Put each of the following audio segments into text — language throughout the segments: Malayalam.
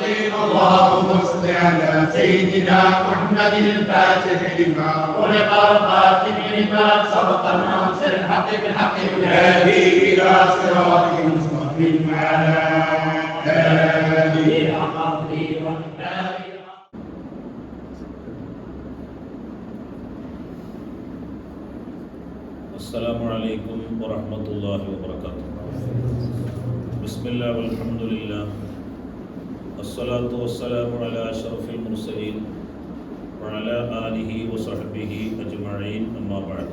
اللهم صل على سيدنا محمد الفاتح لما خلق الخاتم لما سبق الناصر الحق بالحق والهادي إلى صراطك المستقيم وعلى اله السلام عليكم ورحمة الله وبركاته. بسم الله والحمد لله. الصلاة والسلام على أشرف المرسلين وعلى آله وصحبه أجمعين أما بعد.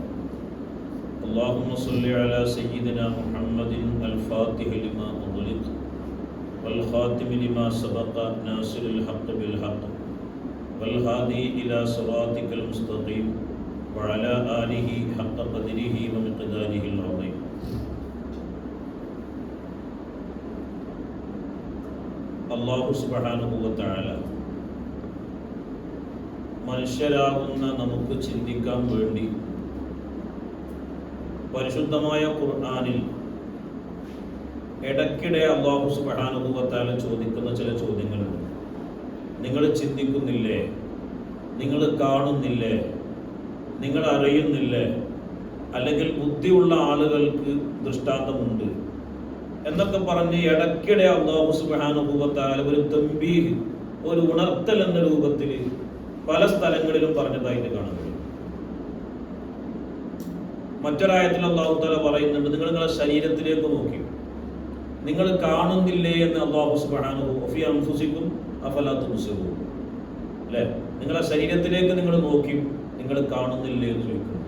اللهم صل على سيدنا محمد الفاتح لما أغلق والخاتم لما سبق ناصر الحق بالحق والهادي إلى صراطك المستقيم وعلى آله حق قدره ومقداره العظيم. അള്ളാഹു സുബാനുഭവത്തായ മനുഷ്യരാകുന്ന നമുക്ക് ചിന്തിക്കാൻ വേണ്ടി പരിശുദ്ധമായ ഖുർആാനിൽ ഇടയ്ക്കിടെ അള്ളാഹു സുബാനുഭവത്താല ചോദിക്കുന്ന ചില ചോദ്യങ്ങളുണ്ട്. നിങ്ങൾ ചിന്തിക്കുന്നില്ലേ? നിങ്ങൾ കാണുന്നില്ലേ? നിങ്ങൾ അറിയുന്നില്ലേ? അല്ലെങ്കിൽ ബുദ്ധിയുള്ള ആളുകൾക്ക് ദൃഷ്ടാന്തമുണ്ട്. എന്നൊക്കെ പറഞ്ഞ് ഇടയ്ക്കിടെ അള്ളാഹു സുബാനുഭൂവത്താൽ ഒരു തമ്പീഹ് ഒരു ഉണർത്തൽ എന്ന രൂപത്തിൽ പല സ്ഥലങ്ങളിലും പറഞ്ഞതായിട്ട് കാണാൻ കഴിയും. മറ്റൊരായത്തിൽ അള്ളാഹു താല പറയുന്നുണ്ട് നിങ്ങൾ നിങ്ങളുടെ ശരീരത്തിലേക്ക് നോക്കി. നിങ്ങൾ കാണുന്നില്ലേ എന്ന് അള്ളാഹു സുബാനുഭവം അഫലാത്ത് മുസ്ലിം അല്ലേ? നിങ്ങളുടെ ശരീരത്തിലേക്ക് നിങ്ങൾ നോക്കി നിങ്ങൾ കാണുന്നില്ലേ എന്ന് ചോദിക്കുന്നു.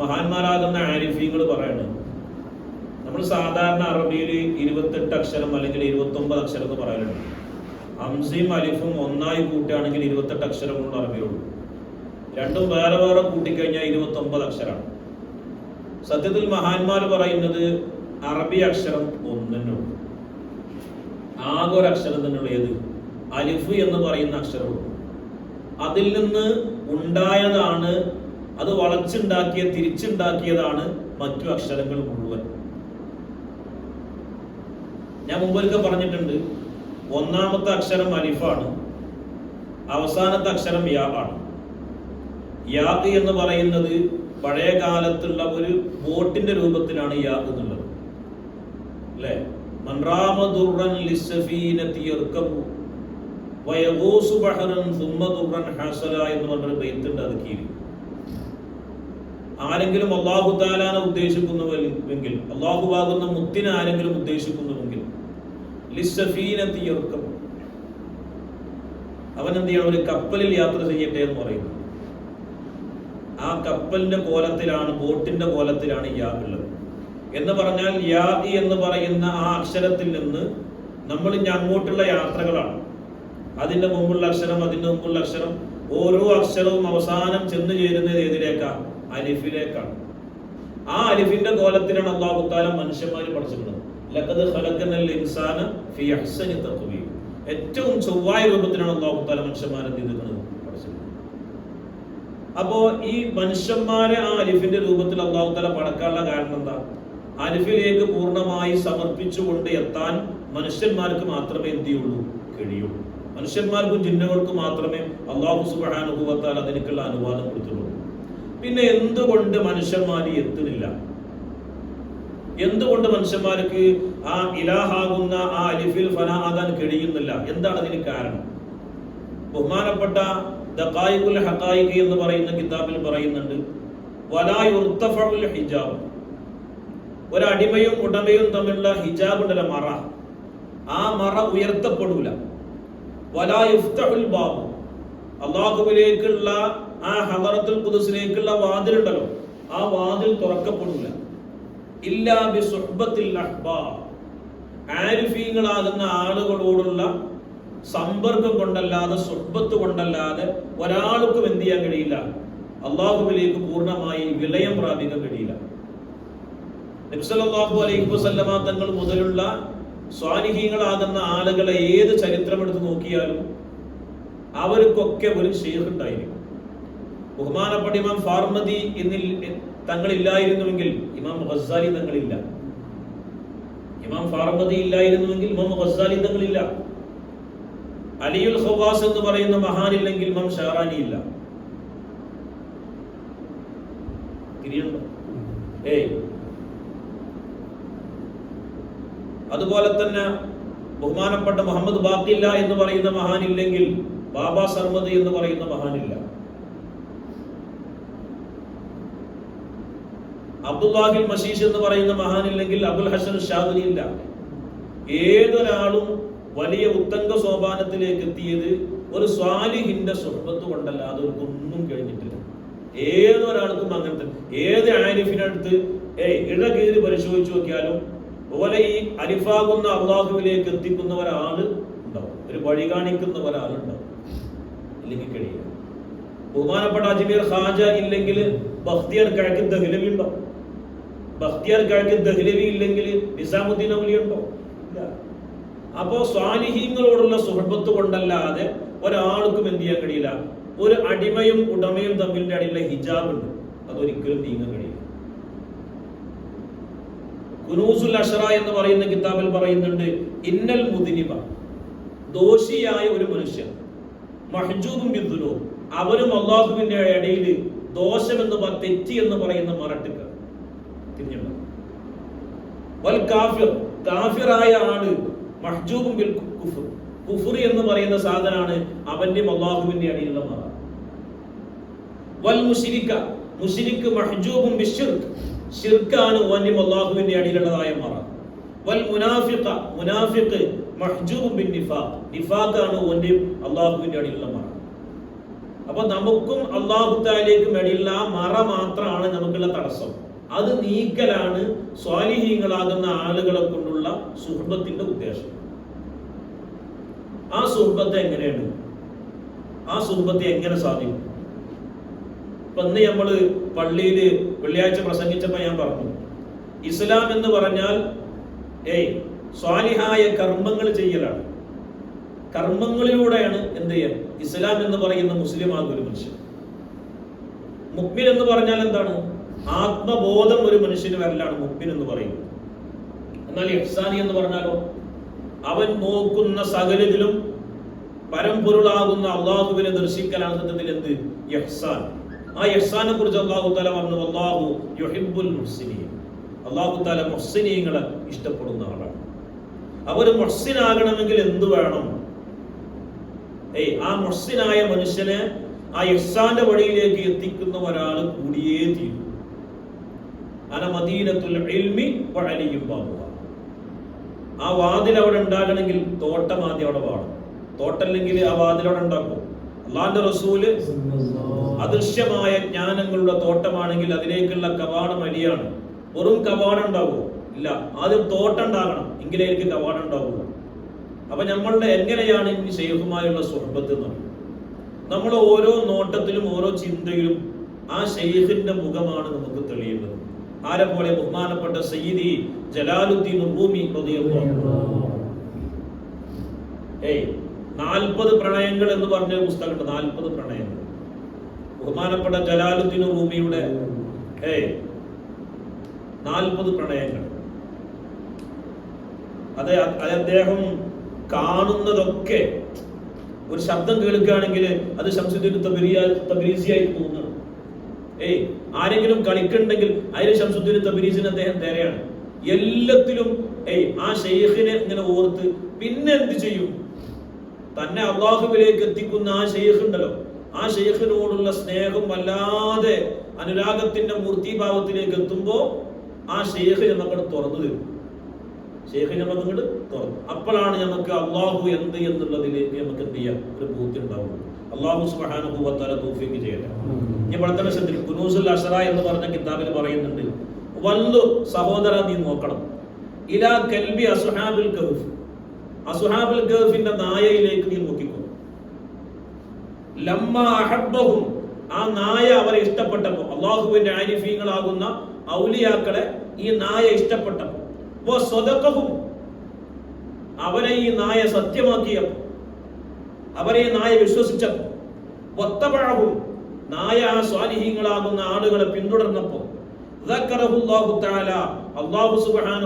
മഹാന്മാരാകുന്ന ആരിഫീങ്ങൾ പറയണം നമ്മൾ സാധാരണ അറബിയിൽ ഇരുപത്തെട്ട് അക്ഷരം അല്ലെങ്കിൽ ഇരുപത്തൊമ്പത് അക്ഷരം എന്ന് പറയലുണ്ട്. ഹംസയും അലിഫും ഒന്നായി കൂട്ടുകയാണെങ്കിൽ ഇരുപത്തെട്ട് അക്ഷരങ്ങളുള്ള അറബിയുള്ളൂ രണ്ടും വേറെ വേറെ കൂട്ടിക്കഴിഞ്ഞാൽ ഇരുപത്തൊമ്പത് അക്ഷരമാണ് സത്യത്തിൽ മഹാന്മാർ പറയുന്നത് അറബി അക്ഷരം ഒന്നിനുള്ളൂ ആകെ അക്ഷരം തന്നെയുള്ള ഏത്? അലിഫ് എന്ന് പറയുന്ന അക്ഷരമുള്ളൂ. അതിൽ നിന്ന് ഉണ്ടായതാണ് അത് വളച്ചുണ്ടാക്കിയ തിരിച്ചുണ്ടാക്കിയതാണ് മറ്റു അക്ഷരങ്ങൾ മുഴുവൻ. ഞാൻ മുമ്പൊരിക്കൽ പറഞ്ഞിട്ടുണ്ട് ഒന്നാമത്തെ അക്ഷരം അലിഫാണ് അവസാനത്തെ അക്ഷരം യാ ആണ്. യാഗ് എന്ന് പറയുന്നത് പഴയ കാലത്തുള്ള ഒരു ബോട്ടിന്റെ രൂപത്തിലാണ് യാഗ് എന്നുള്ളത്. അല്ലേ? എന്ന് ആരെങ്കിലും അള്ളാഹു താലാനെ ഉദ്ദേശിക്കുന്നുവെങ്കിൽ അള്ളാഹു ആകുന്ന മുത്തിനെ ആരെങ്കിലും ഉദ്ദേശിക്കുന്നുവെങ്കിൽ അവൻ എന്ത് ചെയ്യണം ഒരു കപ്പലിൽ യാത്ര ചെയ്യട്ടെ എന്ന് പറയുന്നു ആ കപ്പലിന്റെ കോലത്തിലാണ് ബോട്ടിന്റെ കോലത്തിലാണ് യാ ഉള്ളത്. എന്ന് പറഞ്ഞാൽ യാ എന്ന് പറയുന്ന ആ അക്ഷരത്തിൽ നിന്ന് നമ്മൾ ഇനി അങ്ങോട്ടുള്ള യാത്രകളാണ്. അതിന്റെ മുമ്പുള്ള അക്ഷരം അതിന്റെ മുമ്പുള്ള അക്ഷരം ഓരോ അക്ഷരവും അവസാനം ചെന്ന് ചേരുന്നത് ഏതിലേക്കാണ് അലിഫിലേക്കാണ്. ആ അലിഫിന്റെ കോലത്തിലാണ് അള്ളാഹുത്താലം താല മനുഷ്യന്മാർ പഠിച്ചിട്ടുള്ളത്. ലഖദ് ഖലഖനൽ ഇൻസാന ഫി അഹ്സനി തഖ്വീം ഏറ്റവും ചൊവ്വായ രൂപത്തിലാണ് അള്ളാഹു താല മനുഷ്യന്മാരെ ചെയ്തിരിക്കുന്നത്? അപ്പോ ഈ മനുഷ്യന്മാരെ ആ അലിഫിന്റെ രൂപത്തിൽ അള്ളാഹു താല പടക്കാനുള്ള കാരണം എന്താ? അലിഫിലേക്ക് പൂർണമായി സമർപ്പിച്ചുകൊണ്ട് എത്താൻ മനുഷ്യന്മാർക്ക് മാത്രമേ എന്ത് ചെയ്യുള്ളൂ? കഴിയുള്ളൂ മനുഷ്യന്മാർക്കും ജിന്നുകൾക്കും മാത്രമേ അള്ളാഹു സുബാനുഭവത്താൽ അതിനേക്കുള്ള അനുവാദം കൊടുത്തുള്ളൂ. പിന്നെ എന്തുകൊണ്ട് മനുഷ്യന്മാർ എത്തുന്നില്ല? എന്തുകൊണ്ട് മനുഷ്യന്മാർക്ക് ആ ഇലാഹാകുന്ന ആ അലിഫിൽ ഫന ആകാൻ കഴിയുന്നില്ല? എന്താണ് അതിന് കാരണം? ബഹുമാനപ്പെട്ട ദഖായിഖുൽ ഹഖായിഖ് എന്ന് പറയുന്ന കിതാബിൽ പറയുന്നുണ്ട് വലായുർത്തഫുൽ ഹിജാബ്. ഒരടിമയും ഉടമയും തമ്മിലുള്ള ഹിജാബ് ഉണ്ടല്ല മറ. ആ മറ ഉയർത്തപ്പെടൂല. വലായുഫ്തഹുൽ ബാബു. അള്ളാഹുവിലേക്കുള്ള ആ ഹദറത്തുൽ വാതിൽ വാതിലുണ്ടല്ലോ ആ വാതിൽ തുറക്കപ്പെടൂല. ആരിഫീങ്ങളാകുന്ന ആളുകളോടുള്ള സമ്പർക്കം കൊണ്ടല്ലാതെ സുഹബത്ത് കൊണ്ടല്ലാതെ ഒരാൾക്കും എന്ത് ചെയ്യാൻ കഴിയില്ല? അള്ളാഹുവിലേക്ക് പൂർണമായി വിലയം പ്രാപിക്കാൻ കഴിയില്ല. നബ്സലാഹു അലൈഹി വസല്ലമ തങ്ങൾ മുതലുള്ള സ്വാനിഹീങ്ങളാകുന്ന ആളുകളെ ഏത് ചരിത്രം എടുത്ത് നോക്കിയാലും അവർക്കൊക്കെ ഒരു ഷെയ്ഖ് ഉണ്ടായിരിക്കും. ബഹുമാനപ്പെട്ട ഇമാം ഫാർമതി എന്നിൽ തങ്ങളില്ലായിരുന്നുവെങ്കിൽ ഇമാം ഗസാലി തങ്ങളില്ല. ഇമാം ഫാർമതി ഇല്ലായിരുന്നുവെങ്കിൽ ഇമാം ഗസാലി തങ്ങളില്ല. അലിയുൽ ഹവാസ് എന്ന് പറയുന്ന മഹാനില്ലെങ്കിൽ ഇമാം ഷാറാനി ഇല്ല. ഏയ്. അതുപോലെ തന്നെ ബഹുമാനപ്പെട്ട മുഹമ്മദ് ബാക്കില്ല എന്ന് പറയുന്ന മഹാനില്ലെങ്കിൽ ബാബ സർമദ് എന്ന് പറയുന്ന മഹാനില്ല. അബ്ദുല്ലാഹിൽ മഷീഷ് എന്ന് പറയുന്ന മഹാനില്ലെങ്കിൽ അബുൽ ഹസൻ ഷാദുനി ഇല്ല. ഏതൊരാളും വലിയ ഉത്തംഗ സോപാനത്തിലേക്ക് എത്തിയത് ഒരു സ്വാലിഹിന്റെ സ്വപ്നത്ത് കൊണ്ടല്ല അതൊന്നും കഴിഞ്ഞിട്ടില്ല. ഏതൊരാൾക്കും അങ്ങനത്തെ ഏത് ആരിഫിനടുത്ത് ഏ ഇഴകീറി പരിശോധിച്ചു നോക്കിയാലും പോലെ ഈ അലിഫാകുന്ന അള്ളാഹുവിലേക്ക് എത്തിക്കുന്ന ഒരാൾ ഉണ്ടാവും. ഒരു വഴി കാണിക്കുന്ന ഒരാളുണ്ടാവും. അല്ലെങ്കിൽ കഴിയില്ല. ബഹുമാനപ്പെട്ട അജ്മീർ ഖാജ ഇല്ലെങ്കിൽ ഭക്തിയാണ് കിഴക്ക് ദഹ്ലവി ഉണ്ടാവും കാഴ്ച ദഹ്ലവി ഇല്ലെങ്കിൽ നിസാമുദ്ദീൻ അവലിയുണ്ടോ അപ്പോ സ്വാലിഹീങ്ങളോടുള്ള സുഹൃബത്ത് കൊണ്ടല്ലാതെ ഒരാൾക്കും എന്ത് ചെയ്യാൻ കഴിയില്ല. ഒരു അടിമയും ഉടമയും തമ്മിലിന്റെ അടിയിലെ ഹിജാബ് ഉണ്ട് അതൊരിക്കലും നീങ്ങാൻ കഴിയില്ല. കുനൂസുൽ അഷറ എന്ന് പറയുന്ന കിതാബിൽ പറയുന്നുണ്ട് ഇന്നൽ മുദിനിബ ദോഷിയായ ഒരു മനുഷ്യൻ. മഹജൂബും ബിദ്ദുനോ അവരും അള്ളാഹുവിന്റെ ഇടയിൽ ദോഷം എന്ന് തെറ്റി എന്ന് പറയുന്ന മറട്ടുക. തിരിഞ്ഞുണ്ടോ വൽ കാഫിർ കാഫിറായ ആൾ മഹ്ജൂബും ബിൽ കുഫർ. കുഫർ എന്ന് പറയുന്ന സാധനാണ് അവന്റെ അള്ളാഹുവിന്റെ അടിയിലുള്ള മറ വൽ മുഷിരിക്ക മുഷിരിക്ക് മഹ്ജൂബും ബിഷിർക്ക് ഷിർക്കാണ് ഓന്റെ അള്ളാഹുവിന്റെ അടിയിലുള്ളതായ മറ വൽ മുനാഫിഖ മുനാഫിഖ് മഹ്ജൂബും ബിൻ നിഫാഖ്. നിഫാഖാണ് ഓന്റെ അള്ളാഹുവിന്റെ അടിയിലുള്ള മറ അപ്പൊ നമുക്കും അള്ളാഹു താലേക്കും ഇടയിലുള്ള ആ മറ മാത്രമാണ് നമുക്കുള്ള തടസ്സം. അത് നീക്കലാണ് സ്വാലിഹീങ്ങളാകുന്ന ആളുകളെ കൊണ്ടുള്ള സുഹൃത്തിന്റെ ഉദ്ദേശം. ആ സുഹൃത്ത് എങ്ങനെയാണ്? ആ സുഹൃബത്തെ എങ്ങനെ സാധിക്കും? ഇപ്പൊ ഇന്ന് നമ്മൾ പള്ളിയിൽ വെള്ളിയാഴ്ച പ്രസംഗിച്ചപ്പോ ഞാൻ പറഞ്ഞു ഇസ്ലാം എന്ന് പറഞ്ഞാൽ ഏയ് സ്വാലിഹായ കർമ്മങ്ങൾ ചെയ്യലാണ്. കർമ്മങ്ങളിലൂടെയാണ് എന്ത് ചെയ്യാൻ ഇസ്ലാം എന്ന് പറയുന്ന മുസ്ലിം ആകുന്ന ഒരു മനുഷ്യൻ. മുക്മിൻ എന്ന് പറഞ്ഞാൽ എന്താണ്? ആത്മബോധം ഒരു മനുഷ്യന് വരലാണ് മുപ്പിൻ എന്ന് പറയുന്നത്. എന്നാൽ എഫ്സാനി എന്ന് പറഞ്ഞാലോ അവൻ നോക്കുന്ന സകലതിലും പരമ്പൊരുളാകുന്ന അള്ളാഹുവിനെ ദർശിക്കലാണ് സത്യത്തിൽ എന്ത്? യഹ്സാൻ ആ യഹ്സാനെ കുറിച്ച് അള്ളാഹു താല പറഞ്ഞു അള്ളാഹു യുഹിബുൽ മുഹ്സിനീൻ. അള്ളാഹു താല മുഹ്സിനീങ്ങളെ ഇഷ്ടപ്പെടുന്ന ആളാണ്. അവർ മുഹ്സിനാകണമെങ്കിൽ എന്ത് വേണം? ഏയ് ആ മുഹ്സിനായ മനുഷ്യനെ ആ യഹ്സാന്റെ വഴിയിലേക്ക് എത്തിക്കുന്ന ഒരാൾ കൂടിയേ തീരും. ആ വാതിൽ അവിടെ ഉണ്ടാകണമെങ്കിൽ തോട്ടം ആദ്യം അവിടെ വാണം തോട്ടല്ലെങ്കിൽ ആ വാതിൽ അവിടെ ഉണ്ടാക്കും. അള്ളാന്റെ റസൂൽ അദൃശ്യമായ ജ്ഞാനങ്ങളുടെ തോട്ടമാണെങ്കിൽ അതിലേക്കുള്ള കവാടം അലിയാണ്. വെറും കവാടം ഉണ്ടാവുമോ ഇല്ല. ആദ്യം തോട്ടം ഉണ്ടാകണം. എങ്കിലേ എനിക്ക് കവാടം ഉണ്ടാവുള്ളൂ അപ്പൊ നമ്മളുടെ എങ്ങനെയാണ് ഈ ഷെയ്ഖുമായുള്ള സ്വർഭത്ത് എന്ന് നമ്മൾ ഓരോ നോട്ടത്തിലും ഓരോ ചിന്തയിലും ആ ഷെയ്ഖിന്റെ മുഖമാണ് നമുക്ക് തെളിയുന്നത് ആരെ പോലെ ബഹുമാനപ്പെട്ട സയ്യിദി ജലാലുദ്ദീൻ റൂമി. ഏയ് നാൽപ്പത് പ്രണയങ്ങൾ എന്ന് പറഞ്ഞ പുസ്തകമുണ്ട് നാൽപ്പത് പ്രണയങ്ങൾ. ബഹുമാനപ്പെട്ട ജലാലുദ്ദീൻ റൂമിയുടെ ഏയ് നാൽപ്പത് പ്രണയങ്ങൾ. അത് അദ്ദേഹം കാണുന്നതൊക്കെ ഒരു ശബ്ദം കേൾക്കുകയാണെങ്കിൽ അത് ശംസുദ്ദീൻ തബരിയ തബരീസിയായി തോന്നുന്നു ഏയ് ആരെങ്കിലും കളിക്കുന്നുണ്ടെങ്കിൽ അതിന് ശംസുദ്ദീൻ തബരീസിന് അദ്ദേഹം തേരെയാണ് എല്ലാത്തിലും ഏയ് ആ ഷെയ്ഖിനെ ഇങ്ങനെ ഓർത്ത് പിന്നെ എന്ത് ചെയ്യും? തന്നെ അള്ളാഹുവിലേക്ക് എത്തിക്കുന്ന ആ ഷെയ്ഖ് ഉണ്ടല്ലോ. ആ ഷെയ്ഖിനോടുള്ള സ്നേഹം വല്ലാതെ അനുരാഗത്തിന്റെ മൂർത്തിഭാവത്തിലേക്ക് എത്തുമ്പോൾ ആ ഷെയ്ഖ് നമുക്ക് തുറന്നു തരും. ഷെയ്ഖ് നമ്മൾ ഇങ്ങോട്ട് തുറന്നു. അപ്പോഴാണ് നമുക്ക് അള്ളാഹു എന്ത് എന്നുള്ളതിലേക്ക് നമുക്ക് എന്ത് ചെയ്യാം? ഒരു ബോധ്യം ഉണ്ടാവുള്ളൂ. അള്ളാഹു സുബാനുഭവത്താല തൂഫിക്ക് ചെയ്യട്ടെ. ഇനി വളർത്തന ശ്രദ്ധിക്കും കുനൂസുൽ അഷറ എന്ന് പറഞ്ഞ കിതാബിൽ പറയുന്നുണ്ട്. വല്ലു സഹോദര നീ നോക്കണം. ഇലാ കൽബി അസുഹാബുൽ കഹഫ് അസുഹാബുൽ കഹഫിന്റെ നായയിലേക്ക് നീ നോക്കിക്കോ. ലമ്മ അഹബ്ബഹും. ആ നായ അവരെ ഇഷ്ടപ്പെട്ടപ്പോ അള്ളാഹുവിന്റെ ആരിഫീങ്ങളാകുന്ന ഔലിയാക്കളെ ഈ നായ ഇഷ്ടപ്പെട്ടപ്പോ അവരെ ഈ നായ സത്യമാക്കിയപ്പോ അവരെ നായ വിശ്വസിച്ചപ്പോൾ വത്തബഅഹും നായ ആ സ്വാലിഹീങ്ങളാകുന്ന ആളുകളെ പിന്തുടർന്നപ്പോൾ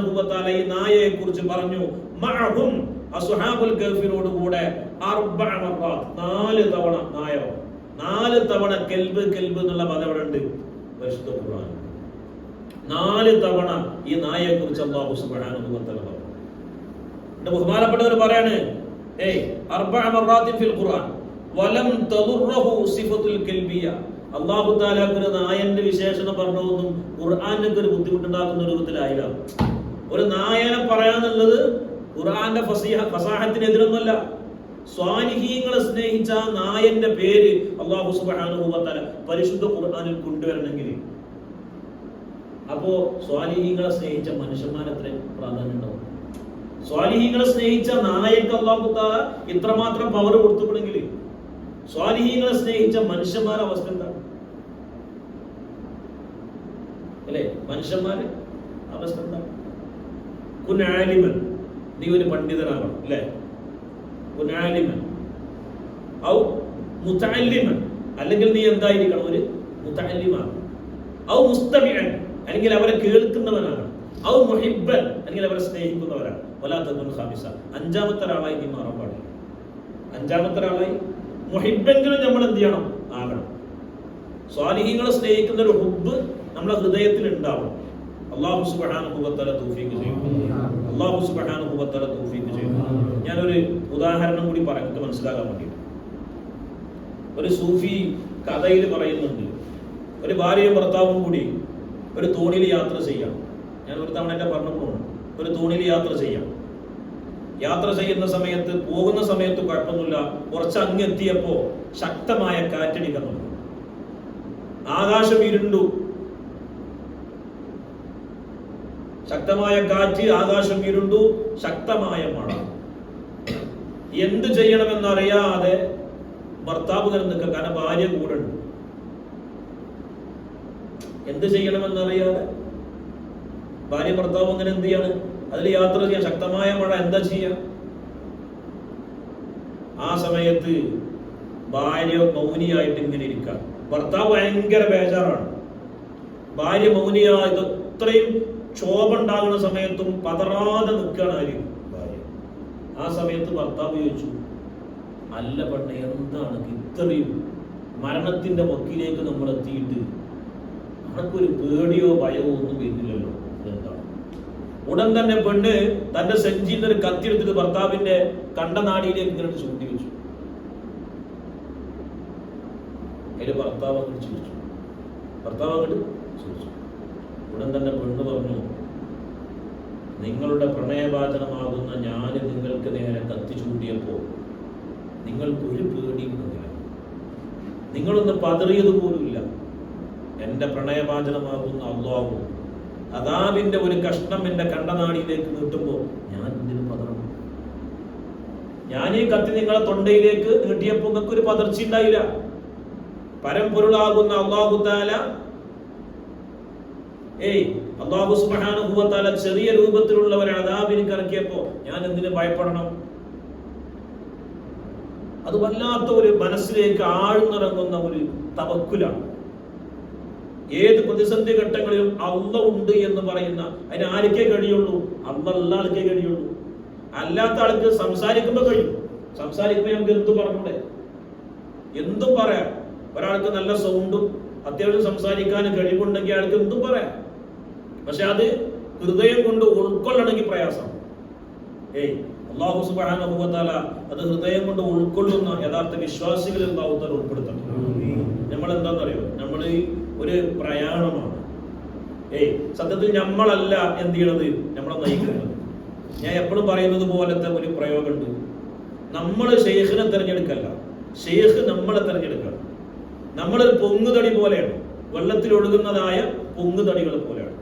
വ തആല ഈ നായയെ കുറിച്ച് പറഞ്ഞു മഅഹും അസുഹാബുൽ ഗൾഫിനോട് കൂടെ നാല് തവണ നായ നാല് തവണ കെൽബ് കെൽബ് എന്നുള്ള പദം അവിടെ ഉണ്ട്? നാല് തവണ ഈ നായയെ കുറിച്ച് അള്ളാഹു തആല പറഞ്ഞു. ബഹുമാനപ്പെട്ടവർ പറയാണ് ഏയ് അർബഅ മർറാത്തിൻ ഫിൽ ഖുർആൻ. വലം തദുറഹു സിഫത്തുൽ കൽബിയ. അല്ലാഹു തആല നായന്റെ വിശേഷണം പറഞ്ഞതൊന്നും ഖുർആനിന് ഒരു ബുദ്ധിമുട്ടുണ്ടാക്കുന്ന രൂപത്തിലായില്ല. ഒരു നായനെ പറയാന്നുള്ളത് ഖുർആന്റെ ഫസീഹ ഫസാഹത്തിന് എതിരൊന്നുമല്ല സ്വാലിഹീങ്ങളെ സ്നേഹിച്ച നായന്റെ പേര് അള്ളാഹു തആല പരിശുദ്ധ ഖുർആനിൽ കൊണ്ടുവരണമെങ്കിൽ. അപ്പോ സ്വാനിഹീങ്ങളെ സ്നേഹിച്ച മനുഷ്യന്മാരത്ര പ്രാധാന്യം ഉണ്ടാവും? സ്വാലിഹീങ്ങളെ സ്നേഹിച്ച നായക്ക് അള്ളാഹു താല ഇത്രമാത്രം പവർ കൊടുത്തുകൊടുങ്കിൽ സ്വാലിഹീങ്ങളെ സ്നേഹിച്ച മനുഷ്യന്മാരുടെ അവസ്ഥ എന്താണ്? അല്ലേ? മനുഷ്യന്മാര് അവസ്ഥ എന്താണ്? കുനാലിമൻ നീ ഒരു പണ്ഡിതനാകണം അല്ലേ? കുനാലിമൻ ഔ മുത്തല്ലിമൻ അല്ലെങ്കിൽ നീ എന്തായിരിക്കണം? ഒരു മുത്തല്ലിമാണ് ഔ മുസ്തമിഅൻ അല്ലെങ്കിൽ അവരെ കേൾക്കുന്നവനാണ് ഔ മുഹിബൻ അല്ലെങ്കിൽ അവരെ സ്നേഹിക്കുന്നവരാണ് വലാത്തതും ഖാമിസ. അഞ്ചാമത്തെ ഒരാളായി നീ മാറാൻ പാടില്ല. അഞ്ചാമത്തെ ഒരാളായി മുഹിബെങ്കിലും നമ്മൾ എന്ത് ചെയ്യണം? ആകണം. സ്വാലിഹികളെ സ്നേഹിക്കുന്ന ഒരു ഹുബ് നമ്മുടെ ഹൃദയത്തിൽ ഉണ്ടാവണം. അള്ളാഹു തആല തൗഫീഖ് ചെയ്യും. അള്ളാഹു തആല തൗഫീഖ് ചെയ്യും. ഞാനൊരു ഉദാഹരണം കൂടി പറഞ്ഞിട്ട് മനസ്സിലാക്കാൻ വേണ്ടി ഒരു സൂഫി കഥയിൽ പറയുന്നുണ്ട്. ഒരു ഭാര്യയും ഭർത്താവും കൂടി ഒരു തോണിയിൽ യാത്ര ചെയ്യാം. ഞാൻ ഒരു തവണ എന്റെ പറഞ്ഞപ്പോഴും ഒരു തൂണിൽ യാത്ര ചെയ്യാം. യാത്ര ചെയ്യുന്ന സമയത്ത് പോകുന്ന സമയത്ത് കുഴപ്പമൊന്നുമില്ല. കുറച്ച് അങ്ങെത്തിയപ്പോൾ ശക്തമായ കാറ്റടിക്കാൻ തുടങ്ങി ആകാശം ഇരുണ്ടു. ശക്തമായ കാറ്റ് ആകാശം ഇരുണ്ടു. ശക്തമായ മഴ. എന്ത് ചെയ്യണമെന്നറിയാതെ ഭർത്താവ് നിൽക്കുക. കാരണം ഭാര്യ കൂടുണ്ട് എന്ത് ചെയ്യണമെന്നറിയാതെ ഭാര്യ ഭർത്താവ് അങ്ങനെ എന്ത് ചെയ്യാണ്? അതിൽ യാത്ര ചെയ്യാൻ ശക്തമായ മഴ എന്താ ചെയ്യാ? ആ സമയത്ത് ഭാര്യ മൗനിയായിട്ട് ഇങ്ങനെ ഇരിക്കുക ഭർത്താവ് ഭയങ്കര ബേജാറാണ്. ഭാര്യ മൗനിയായത് ഇത്രയും ക്ഷോഭ ഉണ്ടാകുന്ന സമയത്തും പതറാതെ നിൽക്കുകയാണ് ആര്? ഭാര്യ. ആ സമയത്ത് ഭർത്താവ് ചോദിച്ചു അല്ല പെണ്ണ എന്താണ് ഇത്രയും മരണത്തിന്റെ വക്കിലേക്ക് നമ്മൾ എത്തിയിട്ട് നമുക്കൊരു പേടിയോ ഭയമോ ഒന്നും വരുന്നില്ലല്ലോ. ഉടൻ തന്നെ പെണ്ണ് തന്റെ സെഞ്ചിന്റെ ഒരു കത്തിയെടുത്തിട്ട് ഭർത്താവിന്റെ കണ്ടനാടിയിലേക്ക് ഇങ്ങനെ ചൂണ്ടി വെച്ചു. അതിൽ ഭർത്താവ് അങ്ങോട്ട് ചിരിച്ചു ഭർത്താവ് അങ്ങോട്ട് ചിരിച്ചു ഉടൻ തന്നെ പെണ്ണ് പറഞ്ഞു നിങ്ങളുടെ പ്രണയവാചനമാകുന്ന ഞാൻ നിങ്ങൾക്ക് നേരെ കത്തി ചൂണ്ടിയപ്പോൾ നിങ്ങൾക്ക് ഒരു പേടിയും തന്നില്ല നിങ്ങളൊന്ന് പതറിയതുപോലുമില്ല എന്റെ പ്രണയവാചനമാകുന്ന അള്ളാഹു അതാവിന്റെ ഒരു കഷ്ണം എന്റെ കണ്ടനാടിയിലേക്ക് നീട്ടുമ്പോ ഞാൻ എന്തിനു പതറും? ഞാൻ ഈ കത്തി നിങ്ങളെ തൊണ്ടയിലേക്ക് നീട്ടിയപ്പോ നിങ്ങൾക്ക് ഒരു പതർച്ച ഉണ്ടായില്ല. പരമ്പൊരുളാകുന്ന അള്ളാഹുദാല ഏയ് അള്ളാഹു തആല ചെറിയ രൂപത്തിലുള്ളവരെ അതാബിന് ഇറക്കിയപ്പോ ഞാൻ എന്തിനു ഭയപ്പെടണം? അത് വല്ലാത്ത ഒരു മനസ്സിലേക്ക് ആഴ്ന്നിറങ്ങുന്ന ഒരു തവക്കുലാണ്. ഏത് പ്രതിസന്ധി ഘട്ടങ്ങളിലും അള്ള ഉണ്ട് എന്ന് പറയുന്ന അതിന് ആർക്കേ കഴിയുള്ളൂ? അള്ള ആൾക്കേ കഴിയുള്ളൂ. അല്ലാത്ത ആൾക്ക് സംസാരിക്കുമ്പോൾ കഴിയും. സംസാരിക്കുമ്പോൾ നമുക്ക് എന്ത് പറഞ്ഞൂടെ? എന്തും പറയാം. ഒരാൾക്ക് നല്ല സൗണ്ടും അത്യാവശ്യം സംസാരിക്കാൻ കഴിവുണ്ടെങ്കിൽ അയാൾക്ക് എന്തും പറയാം. പക്ഷെ അത് ഹൃദയം കൊണ്ട് ഉൾക്കൊള്ളണമെങ്കിൽ പ്രയാസം. ഏയ് അള്ളാഹു വ അത് ഹൃദയം കൊണ്ട് ഉൾക്കൊള്ളുന്ന യഥാർത്ഥ വിശ്വാസികളിൽ അള്ളാഹു താല ഉൾപ്പെടുത്തണം. നമ്മൾ എന്താണെന്നറിയോ നമ്മൾ ഒരു പ്രയാണമാണ്. ഏയ് സത്യത്തിൽ നമ്മളല്ല എന്ത് ചെയ്യണത്? നമ്മളെ നയിക്കുന്നത്. ഞാൻ എപ്പോഴും പറയുന്നത് പോലത്തെ ഒരു പ്രയോഗമുണ്ട്. നമ്മൾ ഷെയ്ഖിനെ തിരഞ്ഞെടുക്കല്ല. ഷെയ്ഖ് നമ്മളെ തിരഞ്ഞെടുക്കണം. നമ്മളൊരു പൊങ്ങുതടി പോലെയാണ്. വെള്ളത്തിൽ ഒഴുകുന്നതായ പൊങ്ങുതടികൾ പോലെയാണ്.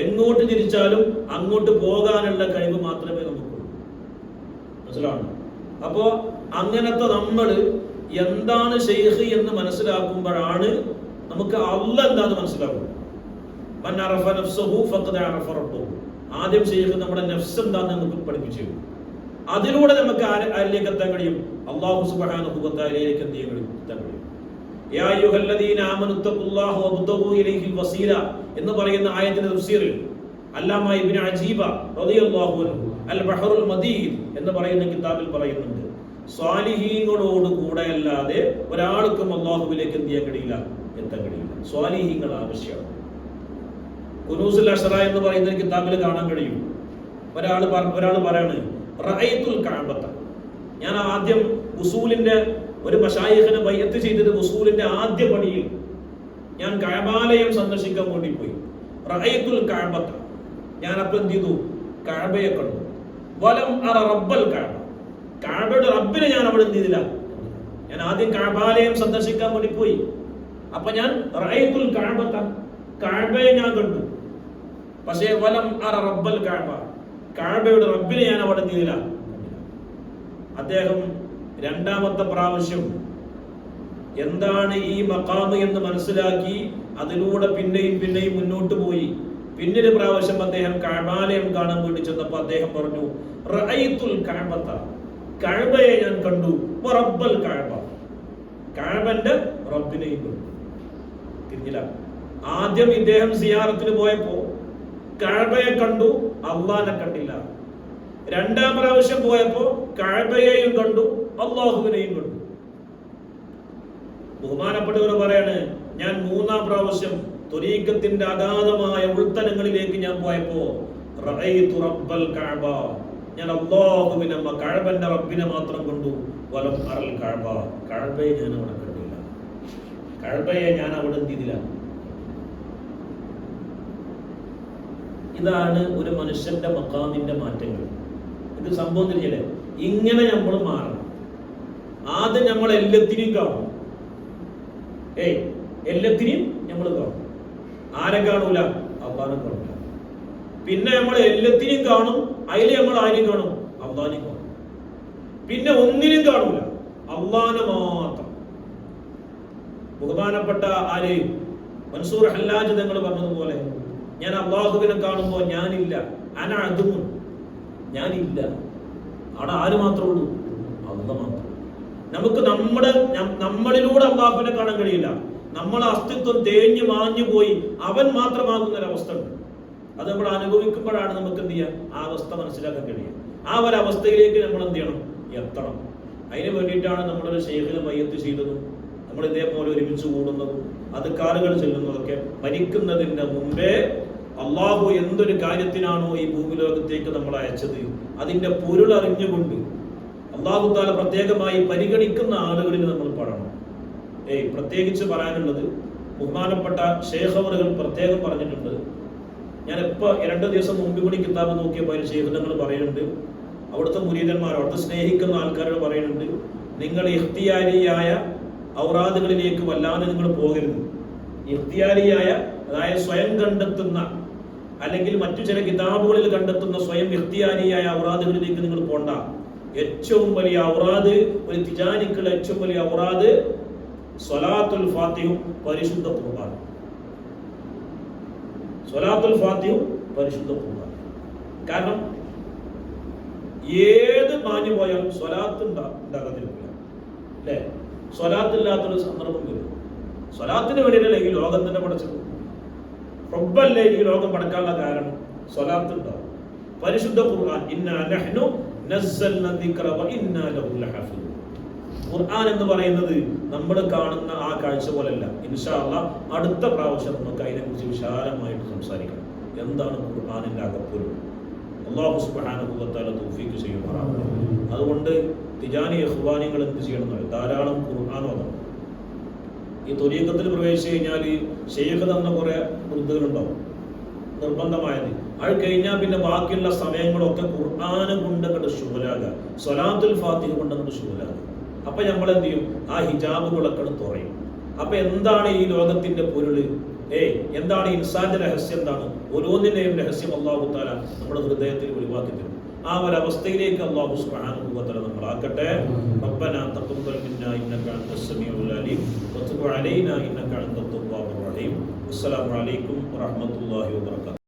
എങ്ങോട്ട് തിരിച്ചാലും അങ്ങോട്ട് പോകാനുള്ള കഴിവ് മാത്രമേ നമുക്കുള്ളൂ. മനസ്സിലാവണം അപ്പോ അങ്ങനത്തെ നമ്മൾ എന്താണ് ഷെയ്ഖ് എന്ന് മനസ്സിലാക്കുമ്പോഴാണ് നമുക്ക് അല്ല എന്താന്ന് മനസ്സിലാവും ആദ്യം ചെയ്യുക നമ്മുടെ നഫ്സ് എന്താന്ന് നമുക്ക് പഠിപ്പിച്ചു. അതിലൂടെ നമുക്ക് ആര്- ആരിലേക്ക് എത്താൻ കഴിയും? അള്ളാഹു തആലയിലേക്ക് എന്ത് ചെയ്യാൻ എത്താൻ കഴിയും. എന്ന് പറയുന്ന ഇബ്നു അജീബ റളിയല്ലാഹു അൻഹു അൽ ബഹറുൽ മദീദ് എന്ന് പറയുന്ന കിതാബിൽ പറയുന്നുണ്ട്. കൂടെ അല്ലാതെ ഒരാൾക്കും അള്ളാഹുവിലേക്ക് എന്ത് ചെയ്യാൻ കഴിയില്ല. എത്താൻ കഴിയില്ല സ്വാലിഹീങ്ങൾ ആവശ്യമാണ്. കുനൂസുൽ അഷറ എന്ന് പറയുന്ന കിതാബിൽ കാണാൻ കഴിയും. ഒരാൾ ഒരാൾ പറയാണ് റഹയത്തുൽ കഅബത്ത. ഞാൻ ആദ്യം ഉസൂലിന്റെ ഒരു മഷായിഖിനെ ബയ്യത്ത് ചെയ്തിട്ട് ഉസൂലിന്റെ ആദ്യ പണിയിൽ ഞാൻ കാബാലയം സന്ദർശിക്കാൻ വേണ്ടി പോയി. റഹയത്തുൽ കഅബത്ത. ഞാൻ അപ്പം എന്ത് ചെയ്തു? കഅബയെ കണ്ടു. വലം അറ റബ്ബൽ കഅബ. കാബയുടെ റബ്ബിനെ ഞാൻ അവിടെ എന്ത് ചെയ്തില്ല? ഞാൻ ആദ്യം കാബാലയം സന്ദർശിക്കാൻ വേണ്ടി പോയി. അപ്പൊ ഞാൻ റഅയ്തുൽ കാഴ്ബത്ത കഅബയെ ഞാൻ കണ്ടു പക്ഷേ വലം അറ റബ്ബൽ കഅബ. കഅബയുടെ റബ്ബിനെ ഞാൻ അവിടെ നീല. അദ്ദേഹം രണ്ടാമത്തെ പ്രാവശ്യം എന്താണ് ഈ മക്കാമ് എന്ന് മനസ്സിലാക്കി അതിലൂടെ പിന്നെയും പിന്നെയും മുന്നോട്ട് പോയി. പിന്നൊരു പ്രാവശ്യം അദ്ദേഹം കാഴ്ബാലയം കാണാൻ വേണ്ടി ചെന്നപ്പോൾ അദ്ദേഹം പറഞ്ഞു റഅയ്തുൽ കഅബത കഅബയെ ഞാൻ കണ്ടു. റബ്ബൽ കഅബ. കാഴ്ബന്റെ റബ്ബിനെയും കണ്ടു. തിരിഞ്ഞില്ല. ആദ്യം ഇദ്ദേഹം സിയാറത്തിന് പോയപ്പോ കഴബയെ കണ്ടു അള്ളാനെ കണ്ടില്ല. രണ്ടാം പ്രാവശ്യം പോയപ്പോ കഴബയെയും കണ്ടു അള്ളാഹുവിനെയും കണ്ടു. ബഹുമാനപ്പെട്ടവർ പറയാണ് ഞാൻ മൂന്നാം പ്രാവശ്യം തുരീക്കത്തിന്റെ അഗാധമായ ഉൾത്തലങ്ങളിലേക്ക് ഞാൻ പോയപ്പോ റബ്ബൽ കഅബ ഞാൻ അള്ളാഹുവിനെ കഴബന്റെ റബ്ബിനെ മാത്രം കണ്ടു. വലം അറൽ കഴബ. കഴബയെ ഞാൻ അവിടെ കണ്ടില്ല ഞാൻ അവിടെ എത്തിയില്ല ഇതാണ് ഒരു മനുഷ്യന്റെ മക്കാമിന്റെ മാറ്റങ്ങൾ. ഇത് സംഭവം തിരിഞ്ഞല്ലേ ഇങ്ങനെ നമ്മൾ മാറണം. ആദ്യം നമ്മൾ എല്ലാത്തിനെയും കാണും. ഏയ് എല്ലാത്തിനെയും നമ്മൾ കാണും. ആരെ കാണൂല? അള്ളാനെ കാണൂല. പിന്നെ നമ്മൾ എല്ലാത്തിനെയും കാണും. അതിൽ നമ്മൾ ആരെയും കാണും? അള്ളാനെ കാണും. പിന്നെ ഒന്നിനും കാണൂല. അള്ളാനെ മാത്രം ബഹുമാനപ്പെട്ട ആര്? മൻസൂർ ഹല്ലാജ് തങ്ങൾ പറഞ്ഞതുപോലെ ഞാൻ അള്ളാഹുവിനെ കാണുമ്പോൾ ഞാനില്ല. അന ഞാനില്ല. അവിടെ ആര് മാത്രമേ ഉള്ളൂ? അള്ള മാത്രം. നമുക്ക് നമ്മുടെ നമ്മളിലൂടെ അള്ളാഹുവിനെ കാണാൻ കഴിയില്ല. നമ്മളെ അസ്തിത്വം തേഞ്ഞു മാഞ്ഞു പോയി അവൻ മാത്രമാകുന്ന ഒരവസ്ഥ ഉണ്ട്. അത് നമ്മൾ അനുഭവിക്കുമ്പോഴാണ് നമുക്ക് എന്ത് ചെയ്യാം? ആ അവസ്ഥ മനസ്സിലാക്കാൻ കഴിയുക. ആ ഒരു അവസ്ഥയിലേക്ക് നമ്മൾ എന്ത് ചെയ്യണം? എത്തണം. അതിന് വേണ്ടിയിട്ടാണ് നമ്മളൊരു ശേഖരം മയ്യത്ത് ചെയ്തതും നമ്മൾ ഇതേപോലെ ഒരുമിച്ച് കൂടുന്നതും അത് കാറുകൾ ചെല്ലുന്നതൊക്കെ മരിക്കുന്നതിന്റെ മുമ്പേ അള്ളാഹു എന്തൊരു കാര്യത്തിനാണോ ഈ ഭൂമിലോകത്തേക്ക് നമ്മൾ അയച്ചത്? അതിന്റെ പൊരുൾ അറിഞ്ഞുകൊണ്ട് അള്ളാഹു താല പ്രത്യേകമായി പരിഗണിക്കുന്ന ആളുകളിൽ നമ്മൾ പറയണം ഏയ് പ്രത്യേകിച്ച് പറയാനുള്ളത് ബഹുമാനപ്പെട്ട ശേഖവറുകൾ പ്രത്യേകം പറഞ്ഞിട്ടുണ്ട്. ഞാൻ ഇപ്പോൾ രണ്ട് ദിവസം മുമ്പ് കൂടി കിതാബ് നോക്കിയപ്പോൾ അതിന് ശേഖരങ്ങൾ പറയുന്നുണ്ട്. അവിടുത്തെ മുരീതന്മാർ അവിടുത്തെ സ്നേഹിക്കുന്ന ആൾക്കാരോട് പറയുന്നുണ്ട് നിങ്ങൾ ഇഖ്തിയാരിയായ ഔറാദുകളിലേക്ക് വല്ലാതെ നിങ്ങൾ പോകരുത്. ഇഖ്തിയാരിയായ അതായത് സ്വയം കണ്ടെത്തുന്ന അല്ലെങ്കിൽ മറ്റു ചില കിതാബുകളിൽ കണ്ടെത്തുന്ന സ്വയം ഇഖ്തിയാരിയായ ഔറാദുകളിലേക്ക് നിങ്ങൾ പോണ്ട. ഏറ്റവും വലിയ ഔറാദ് ഒരു തിജാനിക്കുള്ള ഏറ്റവും വലിയ ഔറാദ് സ്വലാത്തുൽ ഫാത്തിഹും പരിശുദ്ധ കുർബാന സ്വലാത്തുൽ ഫാത്തിഹും പരിശുദ്ധ കുർബാന കാരണം ഏത് മാഞ്ഞു പോയാലും സ്വലാത്ത് അല്ലേ? സ്വലാത്തില്ലാത്തൊരു സന്ദർഭം വരും. സ്വലാത്തിന് വേണ്ടിയിട്ടല്ല ഈ ലോകം തന്നെ പഠിച്ചത് റബ്ബല്ലേ ഈ ലോകം പടക്കാനുള്ള കാരണം? സ്വലാത്ത് ഉണ്ടാവും. പരിശുദ്ധ ഖുർആൻ ഖുർആൻ എന്ന് പറയുന്നത് നമ്മൾ കാണുന്ന ആ കാഴ്ച പോലല്ല. ഇൻഷാ അല്ലാ അടുത്ത പ്രാവശ്യം നമുക്ക് അതിനെക്കുറിച്ച് വിശാലമായിട്ട് സംസാരിക്കണം എന്താണ് ഖുർആാനിന്റെ അകപ്പൊരു? അള്ളാഹു തൗഫീഖ് ചെയ്യുമാറാവട്ടെ അതുകൊണ്ട് തിജാനി ഇഖ്വാനികൾ എന്ത് ചെയ്യണം? ധാരാളം ഖുർആൻ ഈ തൊരീക്കത്തിൽ പ്രവേശിച്ചു കഴിഞ്ഞാൽ ഈ ഷെയ്ഖ് തന്ന കുറെ വൃദ്ധകളുണ്ടാവും. നിർബന്ധമായത്. അത് കഴിഞ്ഞാൽ പിന്നെ ബാക്കിയുള്ള സമയങ്ങളൊക്കെ ഖുർആാനും കൊണ്ട് അങ്ങോട്ട് ശുഭലാകുക. സ്വലാത്തുൽ ഫാത്തിഹ കൊണ്ട് അങ്ങോട്ട് ശുഭലാകുക. അപ്പൊ നമ്മൾ എന്ത് ചെയ്യും? ആ ഹിജാബുകളൊക്കെ തുറയും. അപ്പൊ എന്താണ് ഈ ലോകത്തിന്റെ പൊരുൾ ഏ എന്താണ് ഇൻസാന്റെ രഹസ്യം എന്താണ്? ഓരോന്നിന്റെയും രഹസ്യം അള്ളാഹു താല നമ്മുടെ ഹൃദയത്തിൽ ഒഴിവാക്കി തരും. ആ ഒരു അവസ്ഥയിലേക്ക് അള്ളാഹു സുബ്ഹാനഹു വ തആല നമ്മളാക്കട്ടെ ربنا تقبل منا انك انت السميع العليم وتب علينا انك انت التواب الرحيم والسلام عليكم ورحمه الله وبركاته